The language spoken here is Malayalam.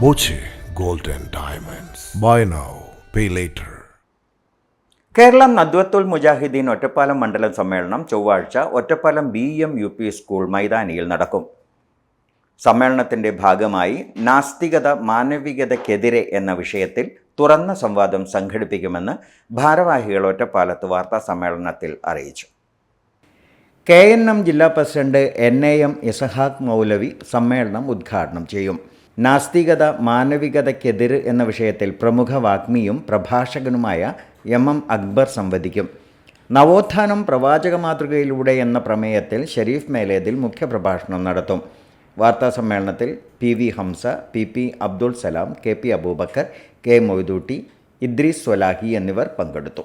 Boche gold and Diamonds. Buy now, pay later. Keralam Nadvathul Mujahideen Ottapalam മണ്ഡലം സമ്മേളനം ചൊവ്വാഴ്ച Ottapalam B M U P school മൈതാനിയിൽ നടക്കും സമ്മേളനത്തിന്റെ ഭാഗമായി നാസ്തികത മാനവികതയ്ക്കെതിരെ എന്ന വിഷയത്തിൽ തുറന്ന സംവാദം സംഘടിപ്പിക്കുമെന്ന് ഭാരവാഹികൾ ഒറ്റപ്പാലത്ത് വാർത്താ സമ്മേളനത്തിൽ അറിയിച്ചു കെ എൻ എം ജില്ലാ president N A M Isahaq Maulavi സമ്മേളനം ഉദ്ഘാടനം ചെയ്യും നാസ്തികത മാനവികതയ്ക്കെതിര് എന്ന വിഷയത്തിൽ പ്രമുഖ വാഗ്മിയും പ്രഭാഷകനുമായ എം എം അക്ബർ സംവദിക്കും. നവോത്ഥാനം പ്രവാചക മാതൃകയിലൂടെ എന്ന പ്രമേയത്തിൽ ഷരീഫ് മേലേതിൽ മുഖ്യപ്രഭാഷണം നടത്തും. വാർത്താ സമ്മേളനത്തിൽ P V Hamsa P P Abdul Salam K P Aboobacker K Moithootty Idris Swalahi എന്നിവർ പങ്കെടുത്തു.